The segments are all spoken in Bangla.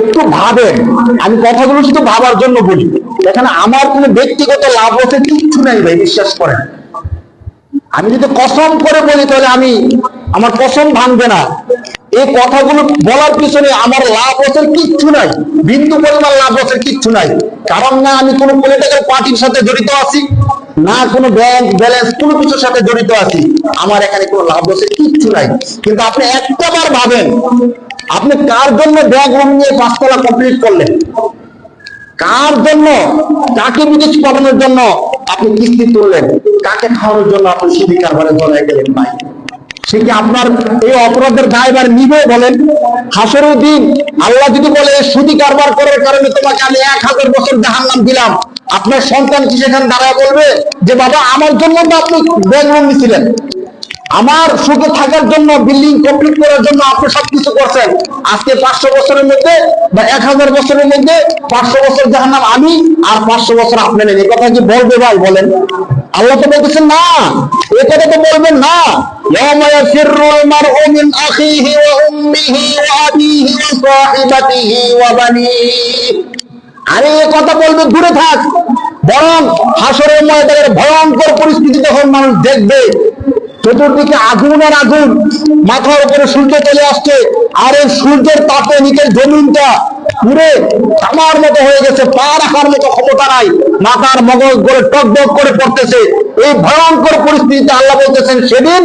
একটু ভাবেন। আমি কথাগুলো শুধু ভাবার জন্য বলি। এখানে আমার কোনো ব্যক্তিগত লাভ হতে কিচ্ছু নাই ভাই, বিশ্বাস করেন। আমি যদি কসম করে বলি তাহলে আমি, আমার কসম ভাঙবে না। এই কথাগুলো বলার পিছনে আমার লাভ হচ্ছে কিচ্ছু নাই। বিন্দু পরিমাণ লাভ হচ্ছে কিচ্ছু নাই। কারণ না আমি কোনো পলিটিক্যাল পার্টির সাথে জড়িত আছি, না কোনো ব্যাংক ব্যালেন্স কোনো কিছুর সাথে জড়িত আছি। আমার এখানে কোনো লাভ হচ্ছে কিচ্ছু নাই। কিন্তু আপনি একটা বার ভাবেন আপনি কার জন্য ব্যাংক লোন নিয়ে পাঁচতলা কমপ্লিট করলেন? কার জন্য? কাকে বিদেশ পাঠানোর জন্য আপনি কিস্তি তুললেন? কাকে খাওয়ানোর জন্য আপনি সুদি কারবারে জড়ায় গেলেন ভাই? সে কি আপনার এই অপরাধের দায়বার নিবে বলেন? হাসরের আল্লাহ যদি বলে সুদি কারবার করার কারণে তোমাকে আমি এক হাজার বছর জাহান্নাম দিলাম। আপনার সন্তান কি সেখানে দাঁড়ায় বলবে? যে, বাবা, আমার জন্য তো আপনি ব্যাংক লোন নিছিলেন। আমার সুখে থাকার জন্য বিল্ডিং কমপ্লিট করার জন্য আপনি সবকিছু করছেন। আজকে পাঁচশো বছরের মধ্যে বা এক হাজার বছরের মধ্যে পাঁচশো বছর যাহার নাম আমি আর পাঁচশো বছর আপনার এ কথা কি বলবে ভাই বলেন? আল্লাহ তো বলতেছেন, না, এ কথা তো বলবেন না। আরে, এ কথা বলবে, দূরে থাক। বরং হাসরের ময়দানের ভয়ঙ্কর পরিস্থিতি তখন মানুষ দেখবে চতুর্দিকে আগুন আর আগুন। মাথার উপরে সূর্য চলে আসছে, আর এই সূর্যের তাপে নিচের জমিনটা পুরে আমার মতো হয়ে গেছে পা রাখার মতো ক্ষমতা নাই। মাথার মগজ টক টক করে পড়তেছে। এই ভয়ঙ্কর পরিস্থিতিতে আল্লাহ বলতেছেন, সেদিন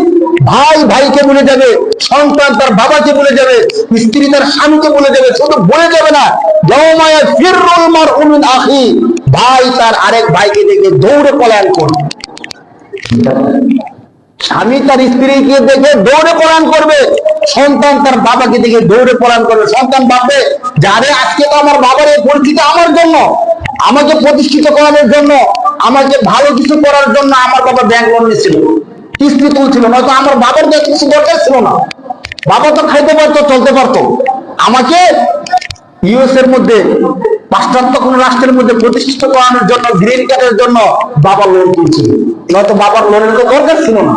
ভাই ভাইকে বলে যাবে, সন্তান তার বাবাকে বলে যাবে, স্ত্রী তার স্বামীকে বলে যাবে, শুধু বলে যাবে না যৌমায়া ফিররুল মারউ মিন আখি ভাই তার আরেক ভাইকে দেখে দৌড়ে পলায়ন করবে। স্বামী তার স্ত্রীকে দেখে দৌড়ে পলায়ন করবে। সন্তান তার বাবাকে দেখে দৌড়ে পলায়ন করবে। সন্তান ভাববে, যারে আজকে তো আমার বাবার এই পরিস্থিতি আমার জন্য, আমাকে প্রতিষ্ঠিত করানোর জন্য, আমাকে ভালো কিছু করার জন্য আমার বাবা ব্যাংক লোন নিয়েছিল। কিস্তি তুলছিল, নয়তো আমার বাবার যে কিছু দরকার ছিল না। বাবা তো খাইতে পারতো, চলতে পারতো। আমাকে ইউএস এর মধ্যে পাশ্চাত্য কোন রাষ্ট্রের মধ্যে প্রতিষ্ঠিত করানোর জন্য গ্রিন কার্ডের জন্য বাবা লোন তুলছিল নয়তো বাবার লোনের তো দরকার ছিল না।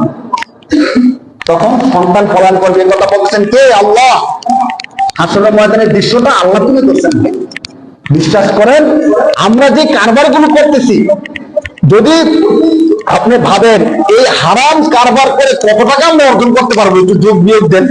তখন সন্তান পলায়ন করবে কথা বলতেছেন কে? আল্লাহ। আসলে ময়দানের দৃশ্যটা আল্লাহ তুমি করছেন বিশ্বাস করেন, আমরা যে কারবারগুলো করতেছি, যদি আপনি ভাবেন এই হারাম কারবার করে কত টাকা আমরা অর্জন করতে পারব, একটু যোগ বিয়োগ দেন।